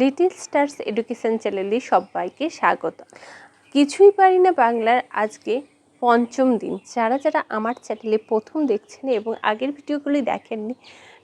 Little stars education চ্যানেলে সবাইকে স্বাগত। কিছুই পারি না বাংলার আজকে পঞ্চম দিন। যারা যারা আমার চ্যানেলে প্রথম দেখছেন এবং আগের ভিডিওগুলি দেখেননি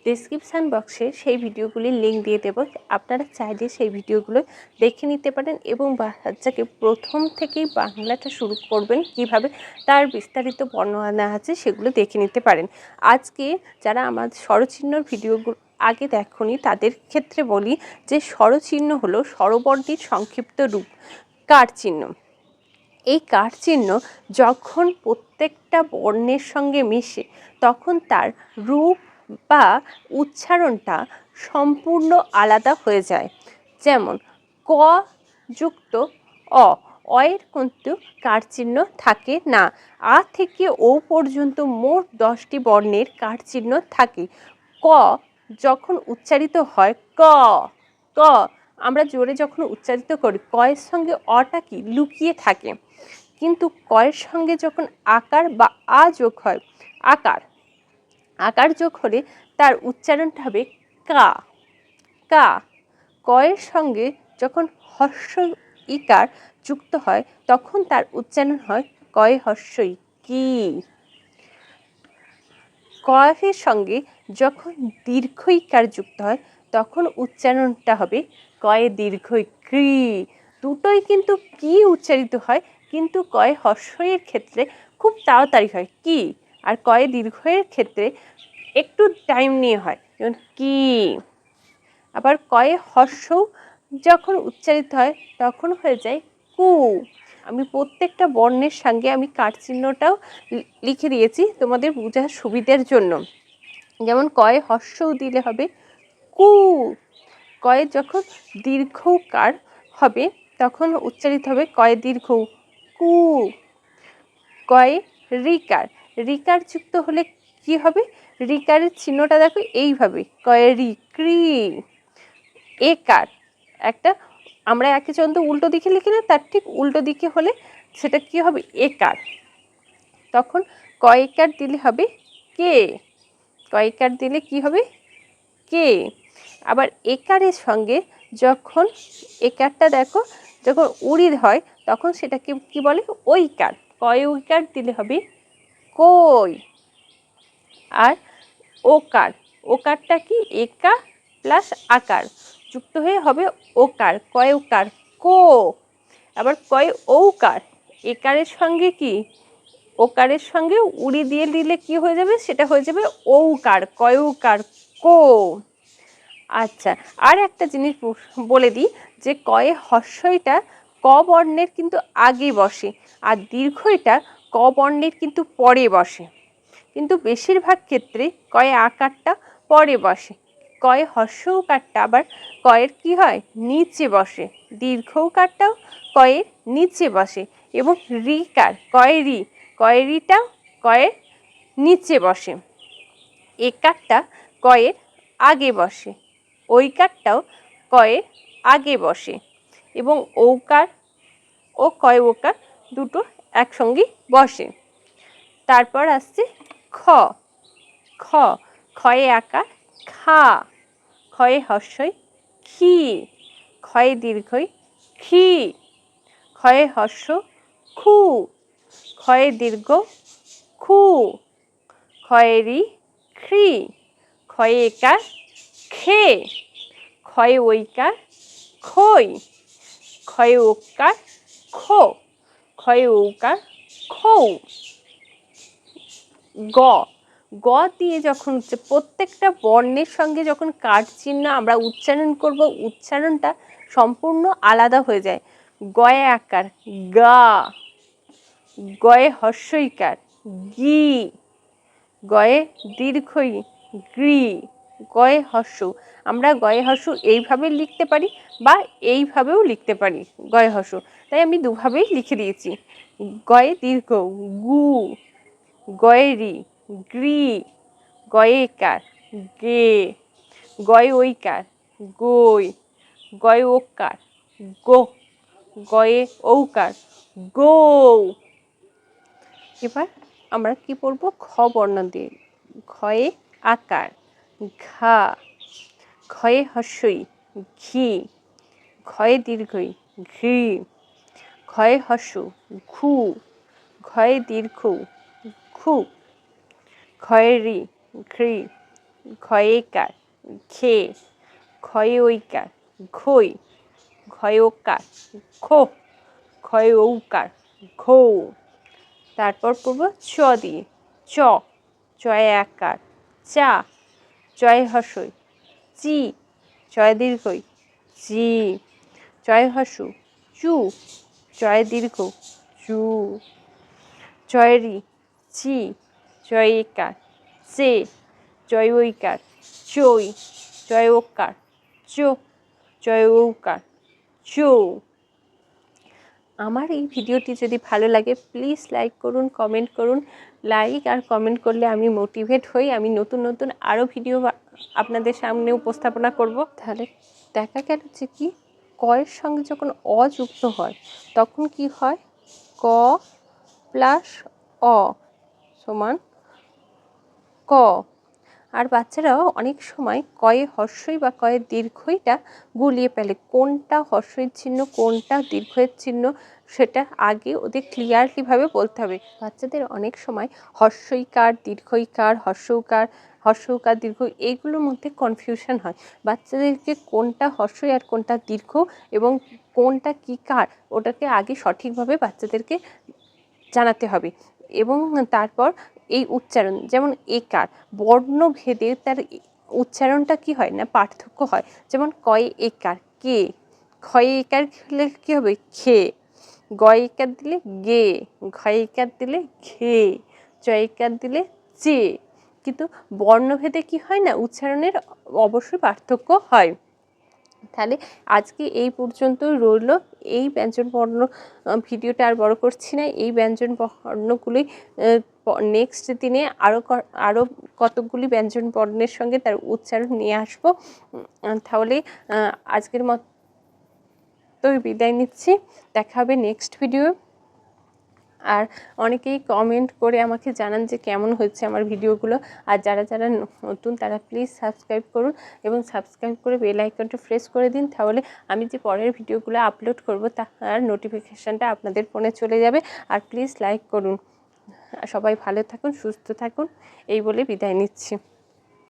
ডিসক্রিপশান বক্সে সেই ভিডিওগুলির লিঙ্ক দিয়ে দেবো। আপনারা চাইলে সেই ভিডিওগুলো দেখে নিতে পারেন এবং বাচ্চাকে প্রথম থেকেই বাংলাটা শুরু করবেন, কীভাবে তার বিস্তারিত বর্ণনা আছে সেগুলো দেখে নিতে পারেন। আজকে যারা আমার স্বরচিহ্নর ভিডিওগুলো আগে দেখনি, তাদের ক্ষেত্রে বলি যে স্বরচিহ্ন হলো স্বরবর্ণের সংক্ষিপ্ত রূপ কার চিহ্ন এই কার চিহ্ন যখন প্রত্যেকটা বর্ণের সঙ্গে মিশে, তখন তার রূপ বা উচ্চারণটা সম্পূর্ণ আলাদা হয়ে যায়। যেমন, ক যুক্ত অ, অয়ের কিন্তু কার চিহ্ন থাকে না। আ থেকে ও পর্যন্ত মোট দশটি বর্ণের কার চিহ্ন থাকে। ক যখন উচ্চারিত হয় ক ক, আমরা জোরে যখন উচ্চারিত করি, কয়ের সঙ্গে অটা কি? লুকিয়ে থাকে। কিন্তু কয়ের সঙ্গে যখন আকার বা আ যোগ হয়, আকার আকার যোগ হলে তার উচ্চারণটা হবে কা কা। কয়ের সঙ্গে যখন হর্ষ ইকার যুক্ত হয়, তখন তার উচ্চারণ হয় কয় হর্ষই কি। কয়ের সঙ্গে যখন দীর্ঘ ইকার যুক্ত হয়, তখন উচ্চারণটা হবে কয়ে দীর্ঘই ক্রি দুটোই কিন্তু কি উচ্চারিত হয়, কিন্তু কয়ে হর্ষয়ের ক্ষেত্রে খুব তাড়াতাড়ি হয়, কি। আর কয়ে দীর্ঘয়ের ক্ষেত্রে একটু টাইম নিয়ে হয়, যেমন কি। আবার কয়ে হর্ষও যখন উচ্চারিত হয়, তখন হয়ে যায় কু। আমি প্রত্যেকটা বর্ণের সঙ্গে আমি কাঠ চিহ্নটাও লিখে দিয়েছি তোমাদের বোঝার সুবিধার জন্য। যেমন কয়ে হর্ষও দিলে হবে কু। কয়ে যখন দীর্ঘকার হবে, তখন উচ্চারিত হবে কয়ে দীর্ঘ, কু। কয়ে রিকার। রিকার যুক্ত হলে কি হবে? রিকারের চিহ্নটা দেখো এইভাবে, কয়ে রি, ক্রি। একার। একটা আমরা একে চন্দ্র উল্টো দিকে লিখি না, তার ঠিক উল্টো দিকে হলে সেটা কি হবে? একার। তখন কয়েকার দিলে হবে কে? কয়েকার দিলে কি হবে? কে? আবার একারের সঙ্গে যখন একারটা দেখো, যখন উড়িদ হয়, তখন সেটাকে কি বলে? ওই ঐকার। কয় ঐকার দিলে হবে? কই। আর ওকার। ওকারটা কি? একা প্লাস আকার। যুক্ত হয়ে হবে ওকার। কয় ওকার কো। আবার কয় ঔকার? একারের সঙ্গে কি? ওকারের সঙ্গে উড়ি দিয়ে দিলে কি হয়ে যাবে? সেটা হয়ে যাবে ঔকার কয় ঔকার কো। আচ্ছা আর একটা জিনিস বলে দিই যে কয়ে হর্ষইটা ক বর্ণের কিন্তু আগে বসে আর দীর্ঘইটা ক বর্ণের কিন্তু পরে বসে। কিন্তু বেশিরভাগ ক্ষেত্রে কয়ে আকারটা পরে বসে, কয়ে হর্ষৌকারটা আবার কয়ের কি হয়? নিচে বসে। দীর্ঘৌকারটাও কয়ের নিচে বসে এবং রিকার কয়ে রি কয়ে কয়ের নিচে বসে। এ একারটা কয়ের আগে বসে। ওই কারটাও কয়ের আগে বসে। এবং ঔকার ও কয় ওকার দুটো একসঙ্গে বসে। তারপর আসছে খ। খ। খয়ে আকার খা। খয়ে হর্ষই খি ক্ষয়ে দীর্ঘই খি ক্ষয়ে হর্ষ খু। ক্ষয়ে দীর্ঘ খু। ক্ষয়েরই খ্রি ক্ষয়ে একার খে। ক্ষয়ে ঐকার খই। ক্ষয়ে ওকার খো। ক্ষয়ে ঔকার খৌ। গ। গ দিয়ে যখন হচ্ছে প্রত্যেকটা বর্ণের সঙ্গে যখন কাঠ চিহ্ন আমরা উচ্চারণ করব, উচ্চারণটা সম্পূর্ণ আলাদা হয়ে যায়। গয়ে আকার, গা। গয়ে হর্ষইকার গি গয়ে দীর্ঘই গ্রি। গয়ে হর্ষ। আমরা গয়ে হর্ষ এইভাবে লিখতে পারি বা এইভাবেও লিখতে পারি গয়ে হর্ষ। তাই আমি দুভাবেই লিখে দিয়েছি। গয়ে দীর্ঘ গু। গয়ে রি গ্রি। গয়েকার গে। গয় ঐকার গই গয় ওকার গো। গয়ে ঔকার গৌ। এবার আমরা কি পড়ব? খ বর্ণ দিয়ে। ঘয়ে আকার, ঘা ক্ষয়ে হস্যই, ঘি, ঘয়ে দীর্ঘই, ঘৃ, ঘয়ে হসু ঘু, ঘয়ে দীর্ঘ, ঘু, ঘয়ে রি ঘৃ ঘয়ে কার খে ক্ষয়ে ঐকার, ঘই, ঘয় ওকার খো ক্ষয় ঔকার, ঘো। তারপর পড়ব চ দিয়ে। চ চয় আকার চা চয় হসই। চি চয় দীর্ঘই। চি চয় হসু। চু চয় দীর্ঘ। চু চয়রি চি চয় একার। চে চয় ঐকার। চই চয় ওকার। চো চয় ঔকার। চৌ আমার এই ভিডিওটি যদি ভালো লাগে প্লিজ লাইক করুন কমেন্ট করুন। লাইক আর কমেন্ট করলে আমি মোটিভেট হই। আমি নতুন নতুন আরও ভিডিও আপনাদের সামনে উপস্থাপনা করব। তাহলে দেখা গেল যে কি? কয়ের সঙ্গে যখন অ যুক্ত হয়, তখন কি হয়? ক প্লাস অ সমান ক। আর বাচ্চারাও অনেক সময় কয়ে হর্ষই বা কয়ে দীর্ঘইটা গুলিয়ে ফেলে। কোনটা হর্ষের চিহ্ন, কোনটা দীর্ঘের চিহ্ন, সেটা আগে ওদের ক্লিয়ারলিভাবে বলতে হবে। বাচ্চাদের অনেক সময় হর্ষইকার, দীর্ঘইকার, হর্ষৌকার হর্ষৌকার, দীর্ঘ এইগুলোর মধ্যে কনফিউশন হয়। বাচ্চাদেরকে কোনটা হর্ষই আর কোনটা দীর্ঘ এবং কোনটা কী কার, ওটাকে আগে সঠিকভাবে বাচ্চাদেরকে জানাতে হবে। এবং তারপর এই উচ্চারণ, যেমন একার, বর্ণভেদে তার উচ্চারণটা কি হয় না, পার্থক্য হয়। যেমন কয়ে একার, কে? ক্ষয়ে একার হলে কী হবে? খে। গয় একার দিলে গে। ঘয় একার দিলে ঘে। চয় একার দিলে চে। কিন্তু বর্ণভেদে কি হয় না, উচ্চারণের অবশ্যই পার্থক্য হয়। তাহলে আজকে এই পর্যন্ত রইল। এই ব্যঞ্জন বর্ণ ভিডিওটা আর বড় করছি না। এই ব্যঞ্জন বর্ণগুলি নেক্সট দিনে আরও আরও কতকগুলি ব্যঞ্জন বর্ণের সঙ্গে তার উচ্চারণ নিয়ে আসব। তাহলে আজকের মতো বিদায় নিচ্ছি। দেখা হবে নেক্সট ভিডিও আর অনেকেই কমেন্ট করে আমাকে জানান যে কেমন হচ্ছে আমার ভিডিওগুলো। আর যারা যারা নতুন, তারা প্লিজ সাবস্ক্রাইব করুন এবং সাবস্ক্রাইব করে বেল আইকনটা প্রেস করে দিন। তাহলে আমি যে পরের ভিডিওগুলো আপলোড করব, তার নোটিফিকেশানটা আপনাদের ফোনে চলে যাবে। আর প্লিজ লাইক করুন। সবাই ভালো থাকুন সুস্থ থাকুন। এই বলে বিদায় নিচ্ছি।